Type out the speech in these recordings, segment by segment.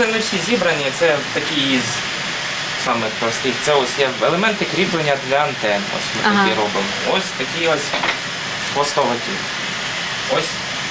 Це не всі зібрані, це такі із самих простих. Це ось є елементи кріплення для антен. Ось ми Ага. такі робимо. Ось такі ось хвостовики. Ось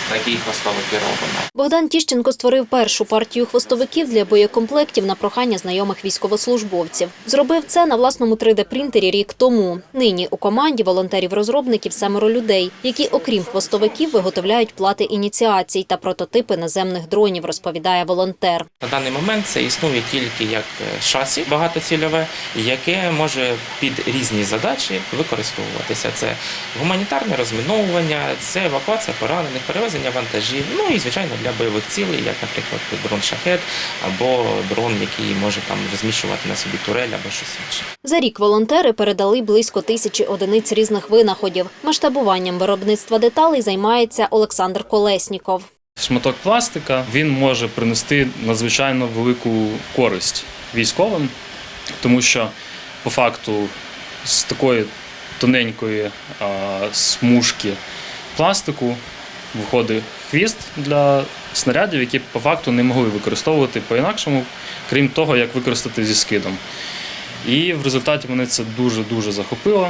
такі хвостовики робимо. Богдан Тіщенко створив першу партію хвостовиків для боєкомплектів на прохання знайомих військовослужбовців. Зробив це на власному 3D-принтері рік тому. Нині у команді волонтерів-розробників семеро людей, які, окрім хвостовиків, виготовляють плати ініціацій та прототипи наземних дронів, розповідає волонтер. На даний момент це існує тільки як е, шасі багатоцільове, яке може під різні задачі використовуватися. Це гуманітарне розміновування, це евакуація поранених, перевезення вантажів, ну і звичайно для бойових цілей, як, наприклад, дрон шахет або дрон, який може там розміщувати на собі турель або щось інше. За рік волонтери передали близько тисячі одиниць різних винаходів. Масштабуванням виробництва деталей займається Олександр Колесніков. Шматок пластика він може принести надзвичайно велику користь військовим, тому що по факту з такої тоненької а, смужки пластику виходить хвіст для снарядів, які по факту не могли використовувати по-інакшому, крім того, як використати зі скидом. І в результаті мене це дуже-дуже захопило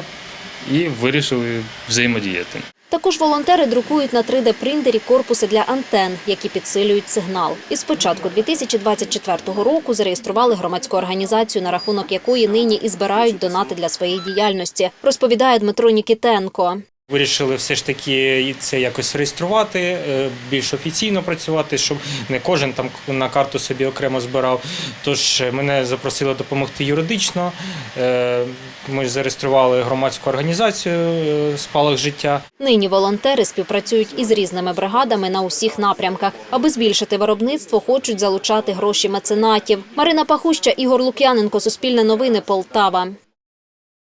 і вирішили взаємодіяти. Також волонтери друкують на 3D-принтері корпуси для антен, які підсилюють сигнал. І з початку 2024 року зареєстрували громадську організацію, на рахунок якої нині і збирають донати для своєї діяльності, розповідає Дмитро Нікітенко. Вирішили все ж таки це якось реєструвати, е, більш офіційно працювати, щоб не кожен там на карту собі окремо збирав. Тож е, мене запросили допомогти юридично. Е, Ми зареєстрували громадську організацію Спалах життя. Нині волонтери співпрацюють із різними бригадами на усіх напрямках. Аби збільшити виробництво, хочуть залучати гроші меценатів. Марина Пахуща, Ігор Лук'яненко, Суспільне новини, Полтава.